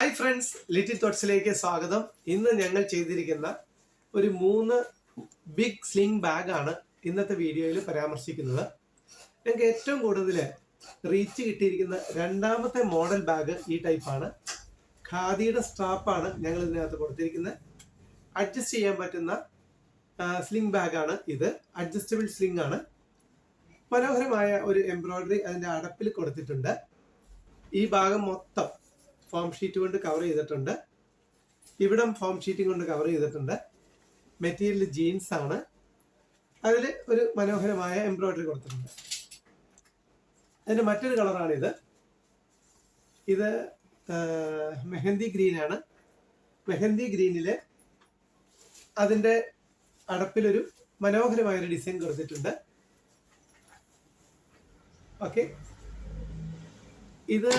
Hi friends little തോട്ട്സിലേക്ക് സ്വാഗതം. ഇന്ന് ഞങ്ങൾ ചെയ്തിരിക്കുന്ന ഒരു മൂന്ന് ബിഗ് സ്ലിംഗ് ബാഗാണ് ഇന്നത്തെ വീഡിയോയിൽ പരാമർശിക്കുന്നത്. ഞങ്ങൾക്ക് ഏറ്റവും കൂടുതൽ റീച്ച് കിട്ടിയിരിക്കുന്ന രണ്ടാമത്തെ മോഡൽ ബാഗ് ഈ ടൈപ്പാണ് ഖാദിയുടെ സ്ട്രാപ്പാണ് ഞങ്ങൾ ഇതിനകത്ത് കൊടുത്തിരിക്കുന്നത്. അഡ്ജസ്റ്റ് ചെയ്യാൻ പറ്റുന്ന സ്ലിംഗ് ബാഗാണ് ഇത്. അഡ്ജസ്റ്റബിൾ സ്ലിംഗ് ആണ്. മനോഹരമായ ഒരു എംബ്രോയിഡറി അതിന്റെ അടപ്പിൽ കൊടുത്തിട്ടുണ്ട്. ഈ ഭാഗം മൊത്തം ഫോം ഷീറ്റ് കൊണ്ട് കവർ ചെയ്തിട്ടുണ്ട്. ഇവിടം ഫോം ഷീറ്റും കൊണ്ട് കവർ ചെയ്തിട്ടുണ്ട്. മെറ്റീരിയൽ ജീൻസ് ആണ്. അതിൽ ഒരു മനോഹരമായ എംബ്രോയിഡറി കൊടുത്തിട്ടുണ്ട്. അതിന്റെ മറ്റൊരു കളറാണ് ഇത് ഇത് മെഹന്തി ഗ്രീനാണ് മെഹന്തി ഗ്രീനിൽ അതിന്റെ അടപ്പിലൊരു മനോഹരമായൊരു ഡിസൈൻ കൊടുത്തിട്ടുണ്ട്. ഓക്കെ ഇത്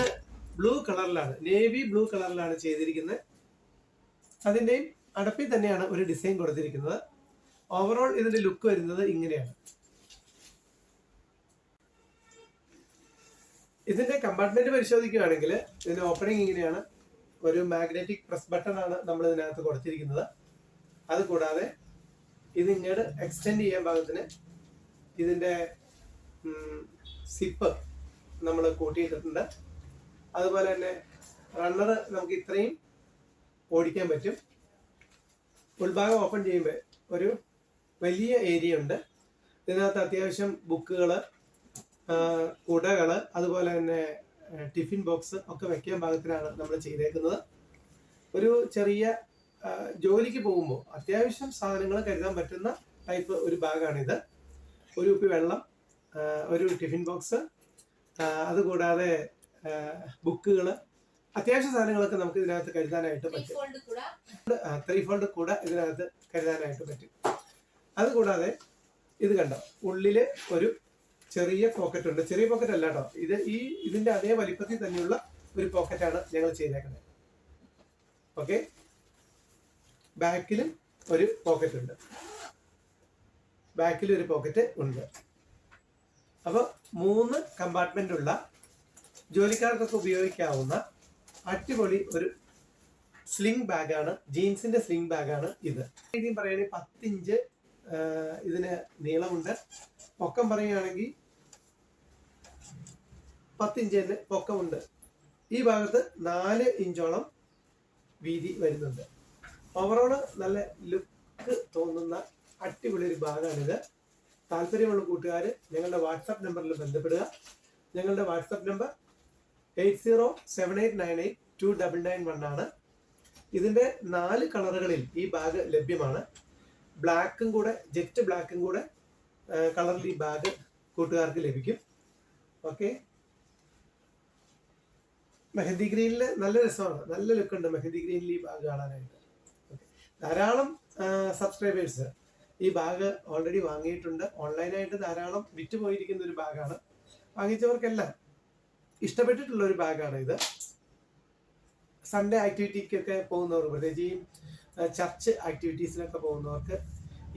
ബ്ലൂ കളറിലാണ് നേവി ബ്ലൂ കളറിലാണ് ചെയ്തിരിക്കുന്നത്. അതിന്റെയും അടപ്പിൽ തന്നെയാണ് ഒരു ഡിസൈൻ കൊടുത്തിരിക്കുന്നത്. ഓവറോൾ ഇതിന്റെ ലുക്ക് വരുന്നത് ഇങ്ങനെയാണ്. ഇതിന്റെ കമ്പാർട്ട്മെന്റ് പരിശോധിക്കുകയാണെങ്കിൽ ഇതിന്റെ ഓപ്പണിംഗ് ഇങ്ങനെയാണ്. ഒരു മാഗ്നറ്റിക് പ്രസ് ബട്ടൺ ആണ് നമ്മൾ ഇതിനകത്ത് കൊടുത്തിരിക്കുന്നത്. അത് കൂടാതെ ഇത് ഇങ്ങോട്ട് എക്സ്റ്റെൻഡ് ചെയ്യാൻ പാകത്തിന് ഇതിന്റെ സിപ്പ് നമ്മൾ കൂട്ടിയിട്ടിട്ടുണ്ട്. അതുപോലെ തന്നെ റണ്ണർ നമുക്ക് ഇത്രയും ഓടിക്കാൻ പറ്റും. ഉൾഭാഗം ഓപ്പൺ ചെയ്യുമ്പോൾ ഒരു വലിയ ഏരിയ ഉണ്ട്. ഇതിനകത്ത് അത്യാവശ്യം ബുക്കുകൾ കുടകൾ അതുപോലെ തന്നെ ടിഫിൻ ബോക്സ് ഒക്കെ വെക്കാൻ പാകത്തിലാണ് നമ്മൾ ചെയ്തേക്കുന്നത്. ഒരു ചെറിയ ജോലിക്ക് പോകുമ്പോൾ അത്യാവശ്യം സാധനങ്ങൾ കരുതാൻ പറ്റുന്ന ടൈപ്പ് ഒരു ബാഗാണിത്. ഒരു കുപ്പി വെള്ളം ഒരു ടിഫിൻ ബോക്സ് അതുകൂടാതെ ബുക്കുകൾ അത്യാവശ്യ സാധനങ്ങളൊക്കെ നമുക്ക് ഇതിനകത്ത് കരുതാനായിട്ട് പറ്റും. ത്രീ ഫോൾഡ് കൂടെ ഇതിനകത്ത് കരുതാനായിട്ട് പറ്റും. അതുകൂടാതെ ഇത് കണ്ടോ? ഉള്ളിൽ ഒരു ചെറിയ പോക്കറ്റ് ഉണ്ട്. ചെറിയ പോക്കറ്റ് അല്ല കേട്ടോ ഇത് ഈ ഇതിന്റെ അതേ വലിപ്പത്തിൽ തന്നെയുള്ള ഒരു പോക്കറ്റാണ് ഞങ്ങൾ ചെയ്തേക്കുന്നത്. ഓക്കെ ബാക്കിലും ഒരു പോക്കറ്റ് ഉണ്ട്. ബാക്കിൽ ഒരു പോക്കറ്റ് ഉണ്ട്. അപ്പോൾ മൂന്ന് കമ്പാർട്ട്മെന്റ് ഉള്ള ജോലിക്കാർക്കൊക്കെ ഉപയോഗിക്കാവുന്ന അടിപൊളി ഒരു സ്ലിംഗ് ബാഗാണ് ജീൻസിന്റെ സ്ലിംഗ് ബാഗാണ് ഇത്. രീതിയും പറയുകയാണെങ്കിൽ പത്തിഞ്ച് ഇതിന് നീളമുണ്ട്. പൊക്കം പറയുകയാണെങ്കിൽ പത്തിഞ്ച് തന്നെ പൊക്കമുണ്ട്. ഈ ഭാഗത്ത് നാല് ഇഞ്ചോളം വീതി വരുന്നുണ്ട്. ഓവറോൾ നല്ല ലുക്ക് തോന്നുന്ന അടിപൊളി ഒരു ബാഗാണിത്. താല്പര്യമുള്ള കൂട്ടുകാർ ഞങ്ങളുടെ വാട്സാപ്പ് നമ്പറിൽ ബന്ധപ്പെടുക. ഞങ്ങളുടെ WhatsApp number eight zero seven eight nine eight two double nine one ആണ്. ഇതിന്റെ നാല് കളറുകളിൽ ഈ ബാഗ് ലഭ്യമാണ്. ബ്ലാക്കും കൂടെ ജെറ്റ് ബ്ലാക്കും കൂടെ കളറിൽ ഈ ബാഗ് കൂട്ടുകാർക്ക് ലഭിക്കും. ഓക്കെ മെഹന്തി ഗ്രീനിൽ നല്ല രസമാണ്. നല്ല ലുക്ക് ഉണ്ട് മെഹന്തി ഗ്രീനിൽ ഈ ബാഗ് കാണാനായിട്ട്. ധാരാളം സബ്സ്ക്രൈബേഴ്സ് ഈ ബാഗ് ഓൾറെഡി വാങ്ങിയിട്ടുണ്ട്. ഓൺലൈനായിട്ട് ധാരാളം വിറ്റ് പോയിരിക്കുന്ന ഒരു ബാഗാണ്. വാങ്ങിച്ചവർക്കെല്ലാം ഇഷ്ടപ്പെട്ടിട്ടുള്ള ഒരു ബാഗാണ് ഇത്. സൺഡേ ആക്ടിവിറ്റിക്കൊക്കെ പോകുന്നവർ പ്രത്യേകിച്ച് ചർച്ച് ആക്ടിവിറ്റീസിനൊക്കെ പോകുന്നവർക്ക്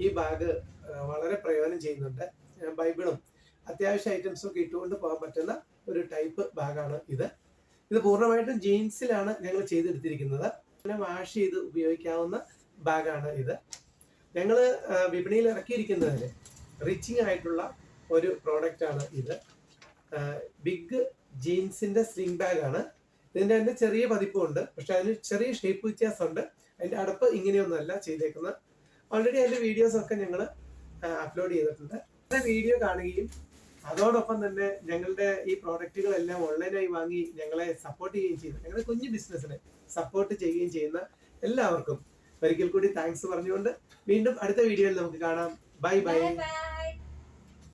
ഈ ബാഗ് വളരെ പ്രയോജനം ചെയ്യുന്നുണ്ട്. ബൈബിളും അത്യാവശ്യ ഐറ്റംസും ഒക്കെ ഇട്ടുകൊണ്ട് പോകാൻ പറ്റുന്ന ഒരു ടൈപ്പ് ബാഗാണ് ഇത്. ഇത് പൂർണമായിട്ടും ജീൻസിലാണ് ഞങ്ങൾ ചെയ്തെടുത്തിരിക്കുന്നത്. പിന്നെ വാഷ് ചെയ്ത് ഉപയോഗിക്കാവുന്ന ബാഗാണ് ഇത്. ഞങ്ങൾ വിപണിയിൽ ഇറക്കിയിരിക്കുന്നതിൽ റിച്ചിങ് ആയിട്ടുള്ള ഒരു പ്രോഡക്റ്റ് ആണ് ഇത്. ബിഗ് ജീൻസിന്റെ സ്ലിംഗ് ബാഗ് ആണ്. ഇതിന്റെ അതിന്റെ ചെറിയ പതിപ്പുണ്ട്. പക്ഷെ അതിന് ചെറിയ ഷേപ്പ് വ്യത്യാസമുണ്ട്. അതിന്റെ അടപ്പ് ഇങ്ങനെയൊന്നുമല്ല ചെയ്തേക്കുന്നത്. ഓൾറെഡി അതിന്റെ വീഡിയോസ് ഒക്കെ ഞങ്ങൾ അപ്ലോഡ് ചെയ്തിട്ടുണ്ട്. വീഡിയോ കാണുകയും അതോടൊപ്പം തന്നെ ഞങ്ങളുടെ ഈ പ്രോഡക്റ്റുകളെല്ലാം ഓൺലൈനായി വാങ്ങി ഞങ്ങളെ സപ്പോർട്ട് ചെയ്യുകയും ചെയ്യുന്നു ഞങ്ങളുടെ കുഞ്ഞു ബിസിനസ്സിനെ സപ്പോർട്ട് ചെയ്യുകയും ചെയ്യുന്ന എല്ലാവർക്കും ഒരിക്കൽ കൂടി താങ്ക്സ് പറഞ്ഞുകൊണ്ട് വീണ്ടും അടുത്ത വീഡിയോയിൽ നമുക്ക് കാണാം. Bye bye